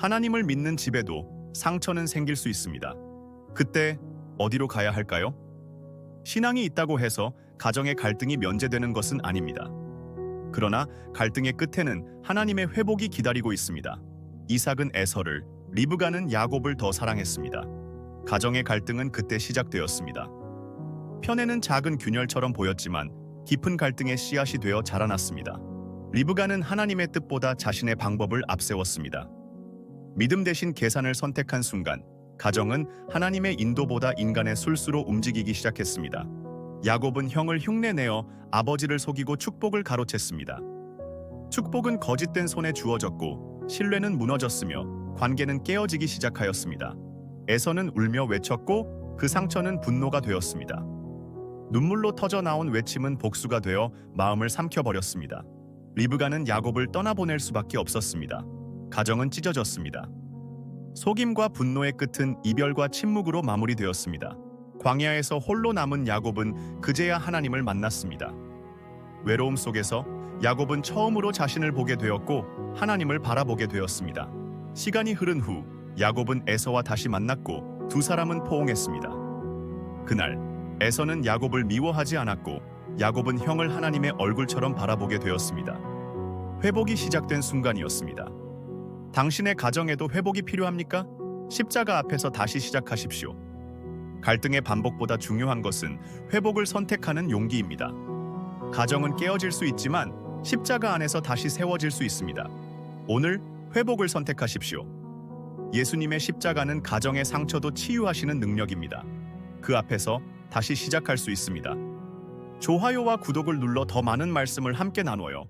하나님을 믿는 집에도 상처는 생길 수 있습니다. 그때 어디로 가야 할까요? 신앙이 있다고 해서 가정의 갈등이 면제되는 것은 아닙니다. 그러나 갈등의 끝에는 하나님의 회복이 기다리고 있습니다. 이삭은 에서를, 리브가는 야곱을 더 사랑했습니다. 가정의 갈등은 그때 시작되었습니다. 편에는 작은 균열처럼 보였지만 깊은 갈등의 씨앗이 되어 자라났습니다. 리브가는 하나님의 뜻보다 자신의 방법을 앞세웠습니다. 믿음 대신 계산을 선택한 순간 가정은 하나님의 인도보다 인간의 술수로 움직이기 시작했습니다. 야곱은 형을 흉내내어 아버지를 속이고 축복을 가로챘습니다. 축복은 거짓된 손에 주어졌고 신뢰는 무너졌으며 관계는 깨어지기 시작하였습니다. 에서는 울며 외쳤고 그 상처는 분노가 되었습니다. 눈물로 터져 나온 외침은 복수가 되어 마음을 삼켜버렸습니다. 리브가는 야곱을 떠나보낼 수밖에 없었습니다. 가정은 찢어졌습니다. 속임과 분노의 끝은 이별과 침묵으로 마무리되었습니다. 광야에서 홀로 남은 야곱은 그제야 하나님을 만났습니다. 외로움 속에서 야곱은 처음으로 자신을 보게 되었고 하나님을 바라보게 되었습니다. 시간이 흐른 후 야곱은 에서와 다시 만났고 두 사람은 포옹했습니다. 그날 에서는 야곱을 미워하지 않았고 야곱은 형을 하나님의 얼굴처럼 바라보게 되었습니다. 회복이 시작된 순간이었습니다. 당신의 가정에도 회복이 필요합니까? 십자가 앞에서 다시 시작하십시오. 갈등의 반복보다 중요한 것은 회복을 선택하는 용기입니다. 가정은 깨어질 수 있지만 십자가 안에서 다시 세워질 수 있습니다. 오늘 회복을 선택하십시오. 예수님의 십자가는 가정의 상처도 치유하시는 능력입니다. 그 앞에서 다시 시작할 수 있습니다. 좋아요와 구독을 눌러 더 많은 말씀을 함께 나눠요.